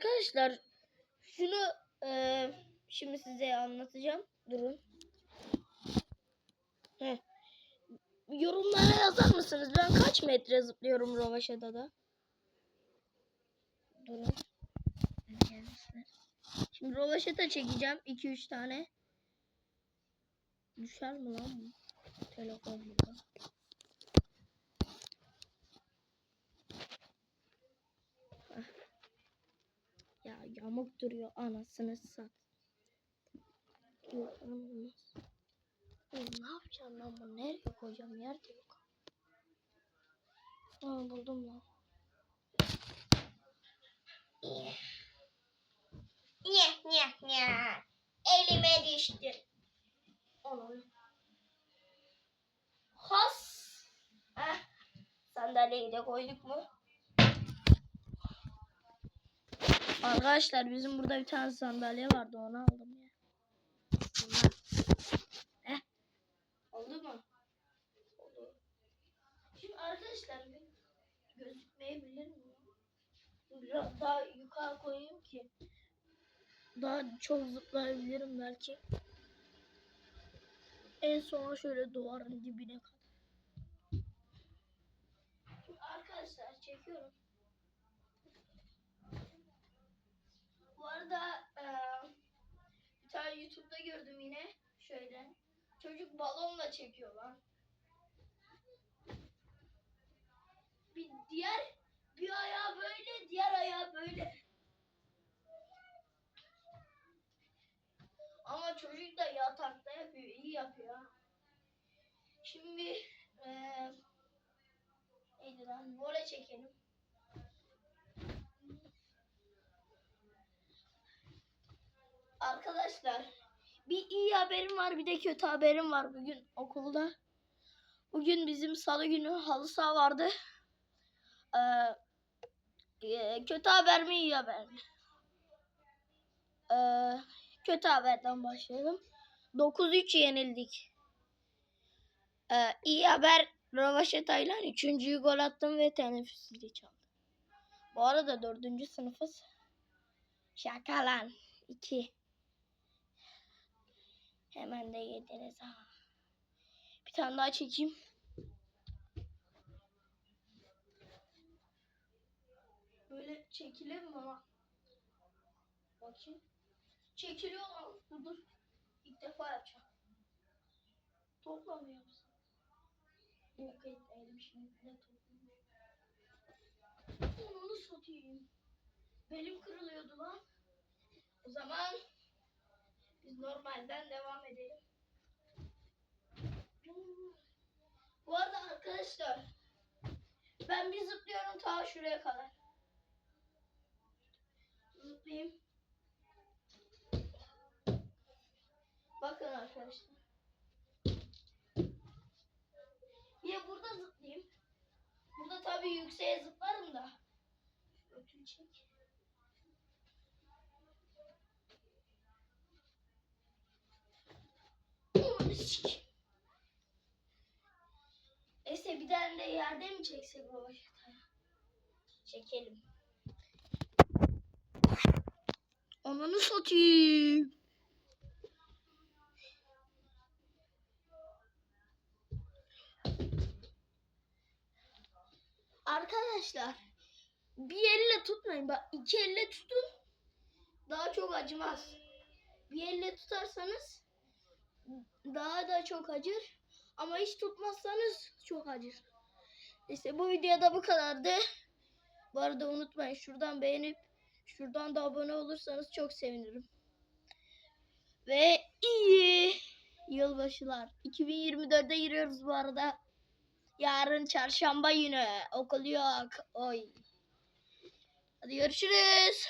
arkadaşlar şunu e, şimdi size anlatacağım. Durun. Heh. Yorumlara yazar mısınız? Ben kaç metre zıplıyorum Rovaşa'da Durun. Gelmişler. Şimdi Rovaşata çekeceğim. 2-3 tane. Düşer mi lan bu? Telefon burada. Yamuk duruyor anasını sat. Ne yapacağım ben bunu? Nereye koyacağım? Yer de yok. Aa buldum lan. Nye nye nye. Elime düştü. Onu. Has. Heh. Sandalyeyi de koyduk mu? Arkadaşlar bizim burada bir tane sandalye vardı onu aldım ya. Bunlar. Heh. Oldu mu? Oldu. Şimdi arkadaşlar gözükmeyebilir mi? Biraz daha yukarı koyayım ki daha çok zıplayabilirim belki. En sona şöyle duvarın dibine kadar. Şimdi arkadaşlar çekiyorum. Arada eee, bir tane YouTube'da gördüm yine şöyle. Çocuk balonla çekiyor lan. Bir diğer bir ayağı böyle, diğer ayağı böyle. Ama çocuk da yatakta yapıyor, iyi yapıyor. Şimdi eee neydi lan? Vole çekelim. Arkadaşlar bir iyi haberim var bir de kötü haberim var bugün okulda. Bugün bizim salı günü halı saha vardı. Ee, e, kötü haber mi iyi haber mi? Ee, kötü haberden başlayalım. 9-3 yenildik. Ee, iyi haber Rövaşata'yla 3. gol attım ve teneffüs zili çaldı. Bu arada 4. sınıfız. Şaka lan. 2. Hemen de yediniz ha. Bir tane daha çekeyim. Böyle çekilir mi ama? Bakayım. Çekiliyor lan. Dur. İlk defa yapacağım. Toplamıyor musun? Yok etmeyelim şimdi. Ne toplamıyor? Onu satayım. Belim kırılıyordu lan. O zaman biz normalden devam edelim. Bu arada arkadaşlar ben bir zıplıyorum ta şuraya kadar. Zıplayayım. Bakın arkadaşlar. Ya burada zıplayayım. Burada tabii yükseğe zıplarım da. Çek. Sik. Neyse bir tane de yerde mi çeksek baba şataya? Çekelim. Ananı satayım. Arkadaşlar bir elle tutmayın. Bak iki elle tutun. Daha çok acımaz. Bir elle tutarsanız daha da çok acır. Ama hiç tutmazsanız çok acır. İşte bu videoda bu kadardı. Bu arada unutmayın şuradan beğenip şuradan da abone olursanız çok sevinirim. Ve iyi yılbaşılar. 2024'e giriyoruz bu arada. Yarın çarşamba günü okul yok. Oy. Hadi görüşürüz.